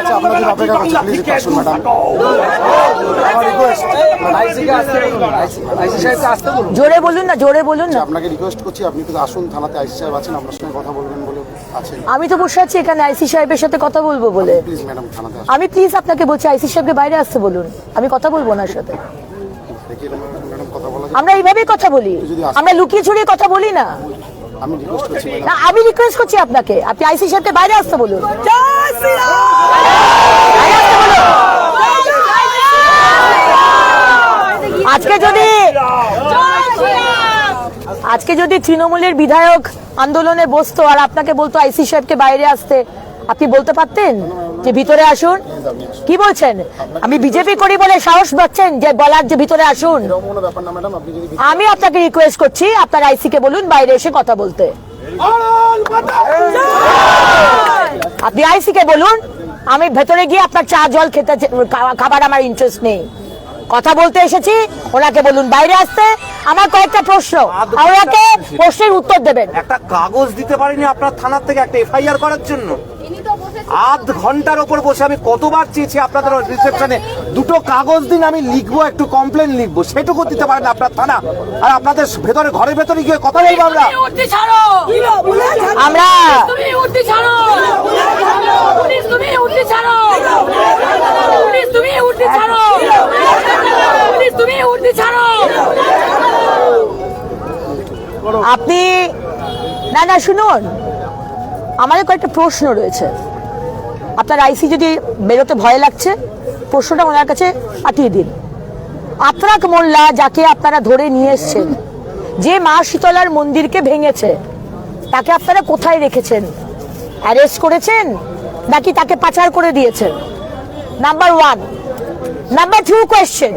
আছে আপনাদের অপেক্ষা করছি প্লিজ আসুন ম্যাডাম আমার রিকোয়েস্ট জোরে বলুন না জোরে বলুন না। আপনাকে রিকোয়েস্ট করছি আপনি একটু আসুন থানাতে আইসি সাহেব আছেন আপনার সঙ্গে কথা বলবেন বলে আছেন। আমি তো বসে আছি এখানে আইসি সাহেবের সাথে কথা বলব বলে। প্লিজ ম্যাডাম থানাতে আসুন। আমি প্লিজ আপনাকে বলছি আইসি সাহেবকে বাইরে আসতে বলুন। আমি কথা বলব ওনার সাথে। কথা আমরা এইভাবেই কথা বলি। আমরা লুকিয়ে ছড়িয়ে কথা বলি না। আমি রিকোয়েস্ট করছি না, আমি রিকোয়েস্ট করছি আপনাকে। আপনি আইসি সাহেবকে বাইরে আসতে বলুন। বাইরে আসতে বলুন। আজকে যদি আজকে যদি তৃণমূলের বিধায়ক আন্দোলনে বসতো আর আপনাকে বলতো আইসি সাহেবকে বাইরে আসতে, আপনি বলতে পারতেন? যে ভিতরে আসুন। কি বলছেন? আমি বিজেপি করি বলে সাহস পাচ্ছেন যে বলার যে ভিতরে আসুন? আমি আপনাকে রিকোয়েস্ট করছি, আপনার আইসি কে বলুন, বাইরে এসে কথা বলতে। আপনি আইসি কে বলুন, আমি ভেতরে গিয়ে আপনার চা, জল খেতে খাবার আমার ইন্টারেস্ট নেই। কথা বলতে এসেছি, ওনাকে বলুন, বাইরে আসতে। আমার কয়েকটা প্রশ্ন। ওনাকে প্রশ্নের উত্তর দেবেন। একটা কাগজ দিতে পারিনি আপনার থানার থেকে, একটা এফআইআর করার জন্য। আধ ঘণ্টার ওপর বসে আমি কতবার চেয়েছি আপনাদের রিসেপশনে দুটো কাগজ দিন আমি লিখব একটু কমপ্লেন লিখব। সেটুকু দিতে পারেন না আপনার থানা। আর আপনাদের ভেতরে ঘরের ভেতরে গিয়ে কথা বলব আমরা। আমরা ছাড়ো! আপনি না না শুনুন। আমাদের কয়েকটা প্রশ্ন রয়েছে। আপনার আইসি যদি বেরোতে ভয় লাগছে, প্রশ্নটা ওনার কাছে পাঠিয়ে দিন। আত্রাক মোল্লা যাকে আপনারা ধরে নিয়ে এসছেন, যে মা শীতলার মন্দিরকে ভেঙেছে, তাকে আপনারা কোথায় রেখেছেন? অ্যারেস্ট করেছেন নাকি তাকে পাচার করে দিয়েছেন? Number one number two question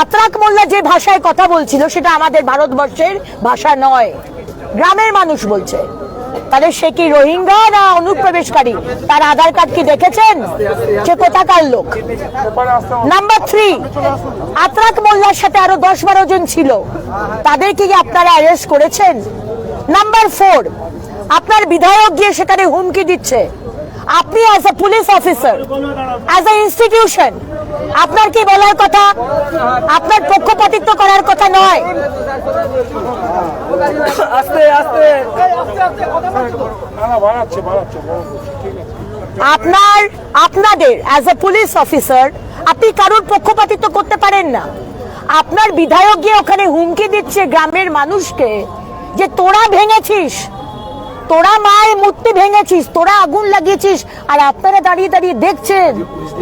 আত্রাক মোল্লা যে ভাষায় কথা বলছিল, সেটা আমাদের ভারতবর্ষের ভাষা নয়। গ্রামের মানুষ বলছে। তাহলে সে কি রোহিঙ্গা না অনুপ্রবেশকারী? তার আধার কার্ড কি দেখেছেন? সে কোথাকার লোক? নাম্বার থ্রি আত্রাক মোল্লার সাথে আরও দশ বারো জন ছিল। তাদেরকে কি আপনারা অ্যারেস্ট করেছেন? নাম্বার ফোর আপনার বিধায়ক গিয়ে সেখানে হুমকি দিচ্ছে। আপনি as a police officer as a institution আপনার কি বলার কথা? আপনার পক্ষপাতিত্ব করার কথা নয়। আপনার আপনাদের অ্যাজ এ পুলিশ অফিসার আপনি কারোর পক্ষপাতিত্ব করতে পারেন না। আপনার বিধায়ক গিয়ে ওখানে হুমকি দিচ্ছে গ্রামের মানুষকে যে তোরা ভেঙেছিস তোরা মায়ের মূর্তি ভেঙেছিস তোরা আগুন লাগিয়েছিস আর আপনারা দাঁড়িয়ে দাঁড়িয়ে দেখছেন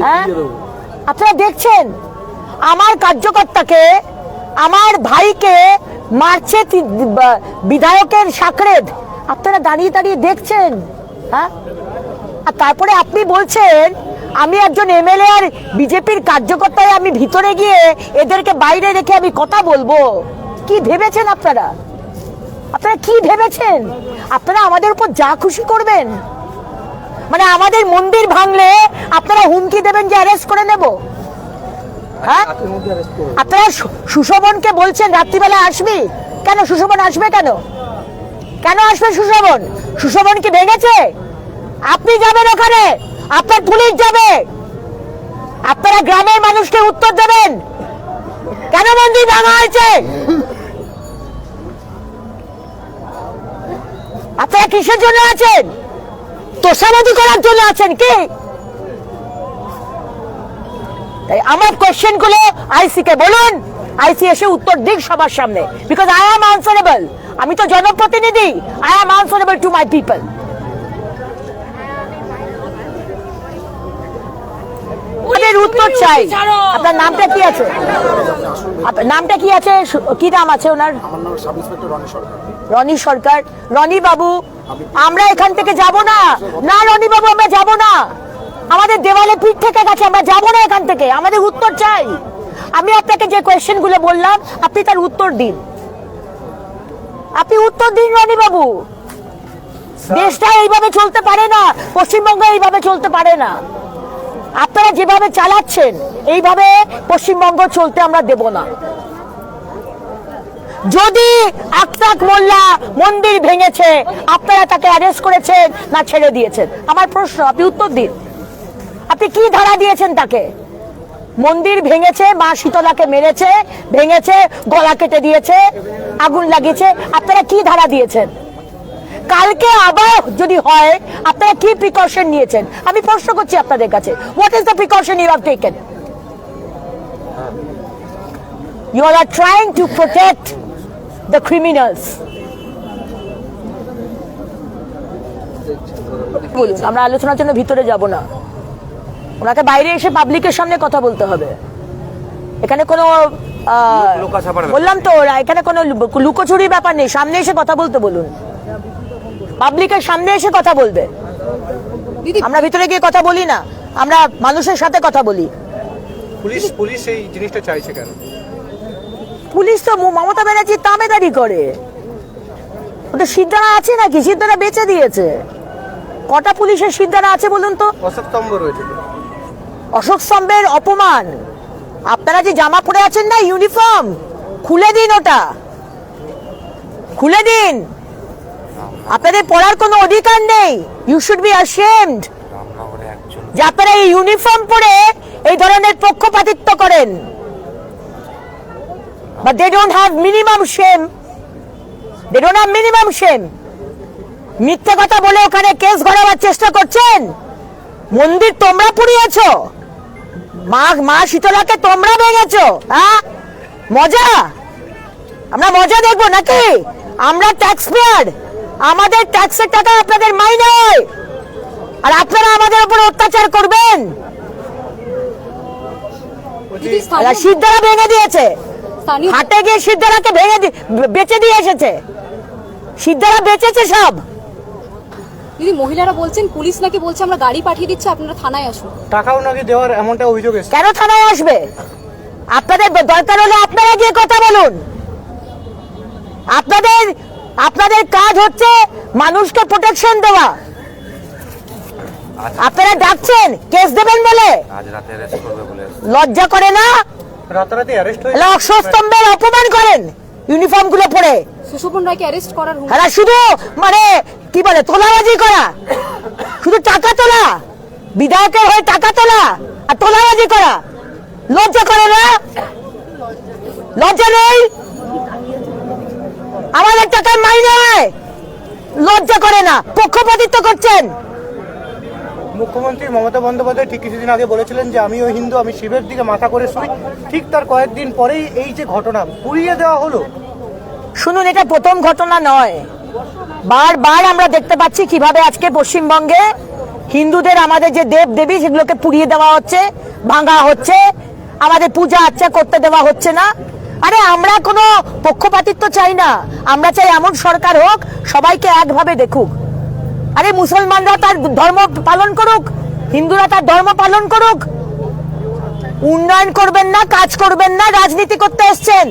হ্যাঁ? আপনারা দেখছেন? আমার কার্যকর্তাকে, আমার ভাইকে মারছে বিধায়কের সাকরেদ। আপনারা দাঁড়িয়ে দাঁড়িয়ে দেখছেন হ্যাঁ? আর তারপরে আপনি বলছেন, আমি একজন এমএলএ আর বিজেপির কার্যকর্তায় আমি ভিতরে গিয়ে এদেরকে বাইরে রেখে আমি কথা বলব। কি ভেবেছেন আপনারা? আপনারা কি ভেবেছেন? আপনারা আমাদের উপর যা খুশি করবেন মানে আমাদের মন্দির ভাঙলে আপনারা হুমকি দেবেন যে অ্যারেস্ট করে নেব। হ্যাঁ? আপনারা সুশোভনকে বলছেন রাত্রিবেলা আসবি? কেন সুশোভন আসবে কেন? কেন আসবে সুশোভন? সুশোভন কি ভেঙেছে? আপনি যাবেন ওখানে আপনার পুলিশ যাবে। আপনারা গ্রামের মানুষকে উত্তর দেবেন। কেন মন্দির ভাঙা হয়েছে? আপনারা কিসের জন্য আছেন? তোষামতি করার জন্য আছেন কি? তাই আমার কোয়েশ্চেনগুলো আইসি কে বলুন। আইসি এসে উত্তর দিক সবার সামনে। বিকজ আই এম আনসারেবল আমি তো জনপ্রতিনিধি। I am answerable to my people আমাদের উত্তর চাই। আপনার নামটা কি আছে? আপনার নামটা কি আছে? কি নাম আছে ওনার? আমার নাম সাব ইন্সপেক্টর রনি সরকার। রনি সরকার। রনি বাবু আমরা এখান থেকে যাব না। না রনি বাবু আমরা যাব না। আমাদের দেওয়ালে পিঠ থেকে গেছে আমরা যাব না এখান থেকে। আমাদের উত্তর চাই। আমি আপনাকে যে কোয়েশ্চেনগুলো বললাম আপনি তার উত্তর দিন। আপনি উত্তর দিন রনি বাবু দেশটা এইভাবে চলতে পারে না পশ্চিমবঙ্গ এইভাবে চলতে পারে না। আপনারা যেভাবে চালাচ্ছেন এইভাবে পশ্চিমবঙ্গ চলতে আমরা দেব না। যদি আক্তাক মোল্লা মন্দির ভেঙেছে, আপনারা তাকে অ্যারেস্ট করেছেন না ছেড়ে দিয়েছেন? আমার প্রশ্ন, আপনি উত্তর দিন। আপনি কি ধারা দিয়েছেন তাকে? মন্দির ভেঙেছে, মা শীতলাকে মেরেছে, ভেঙেছে, গলা কেটে দিয়েছে, আগুন লাগিয়েছে, আপনারা কি ধারা দিয়েছেন? কালকে আবার যদি হয়, আপনারা কি প্রিকশন নিয়েছেন? আমি প্রশ্ন করছি আপনাদের কাছে what is the precaution you have taken you are trying to protect the criminals বলুন আমরা আলোচনার জন্য ভিতরে যাব না। ওনাকে বাইরে এসে পাবলিকের সামনে কথা বলতে হবে। এখানে কোনো। বললাম তো ওরা এখানে কোনো লু- লুকোচুরি ব্যাপার নেই। সামনে এসে কথা বলতে বলুন। পাবলিকের সামনে এসে কথা বলবে। আমরা ভিতরে গিয়ে কথা বলি না। আমরা মানুষের সাথে কথা বলি। পুলিশ পুলিশ এই জিনিসটা চাইছে কেন? পুলিশ তো মমতা ব্যানার্জি তামেদারি করে। ওদের সিদ্ধারা আছে নাকি? সিদ্ধারা বেচে দিয়েছে। কটা পুলিশের সিদ্ধারা আছে বলুন তো? অশোক স্তম্ভের অপমান। আপনারা যে জামা পরে আছেন না ইউনিফর্ম? খুলে দিন ওটা। খুলে দিন। আপনাদের পড়ার কোনো অধিকার নেই। ইউ শুড বি অ্যাশেমড যে আপনারা এই ইউনিফর্ম পরে এই ধরনের পক্ষপাতিত্ব করেন। But they don't have minimum shame they don't have minimum shame মিথ্যে কথা বলে ওখানে কেস গড়াবার চেষ্টা করছেন? মন্দির তোমরা পুড়িয়েছো। মা মা শীতলাকে তোমরা ভেঙেছো হ্যাঁ? মজা? আমরা মজা দেখব নাকি? আমরা ট্যাক্স পেয়ার আমাদের ট্যাক্সের টাকা আপনাদের মাইনে আর আপনারা আমাদের উপর অত্যাচার করবেন। সিদ্ধারা ভেঙে দিয়েছে। স্থানীয় হাটে গিয়ে সিদ্ধারাকে ভেঙে বেচে দিয়ে এসেছে। সিদ্ধারা বেচেছে সব। দিদি মহিলারা বলছেন পুলিশ নাকি বলছে আমরা গাড়ি পাঠিয়ে দিচ্ছি আপনারা থানায় আসুন। টাকাও নাকি দেওয়ার এমনটা অভিযোগ এসেছে। কেন থানায় আসবে? আপনাদের দরকার হলে আপনারা গিয়ে কথা বলুন। আপনাদের আপনাদের কাজ হচ্ছে মানুষকে প্রোটেকশন দেওয়া। আপনারা ডাকছেন কেস দেবেন বলে? লজ্জা করে না? রাতারাতি অ্যারেস্ট হয়ে অশ্বস্তম্ভের অপমান করেন ইউনিফর্মগুলো পরে। সুশোভন রায়কে অ্যারেস্ট করার এরা শুধু মানে কি বলে তোলাবাজি করা। শুধু টাকা তোলা। বিধায়কের হয়ে টাকা তোলা আর তোলাবাজি করা। লজ্জা করে না? লজ্জা নেই? আমাদের টাকায় মাইনে হয়। লজ্জা করে না। পক্ষপাতিত্ব করছেন। মুখ্যমন্ত্রী মমতা বন্দ্যোপাধ্যায় ঠিক কিছুদিন আগে বলেছিলেন যে আমিও হিন্দু, আমি শিবের দিকে মাথা করে শুই। ঠিক তার কয়েকদিন পরেই এই যে ঘটনা পুড়িয়ে দেওয়া হলো। শুনুন, এটা প্রথম ঘটনা নয়। বারবার আমরা দেখতে পাচ্ছি কীভাবে আজকে পশ্চিমবঙ্গে হিন্দুদের আমাদের যে দেব দেবী সেগুলোকে পুড়িয়ে দেওয়া হচ্ছে, ভাঙা হচ্ছে, আমাদের পূজা আর্চা করতে দেওয়া হচ্ছে না। আরে, আমরা কোনো পক্ষপাতিত্ব চাই না। আমরা চাই এমন সরকার হোক, সবাইকে একভাবে দেখুক। আরে মুসলমানরা তার ধর্ম পালন করুক, হিন্দুরা তার ধর্ম পালন করুক। উন্নয়ন করবেন না, কাজ করবেন না, রাজনীতি করতে এসছেন।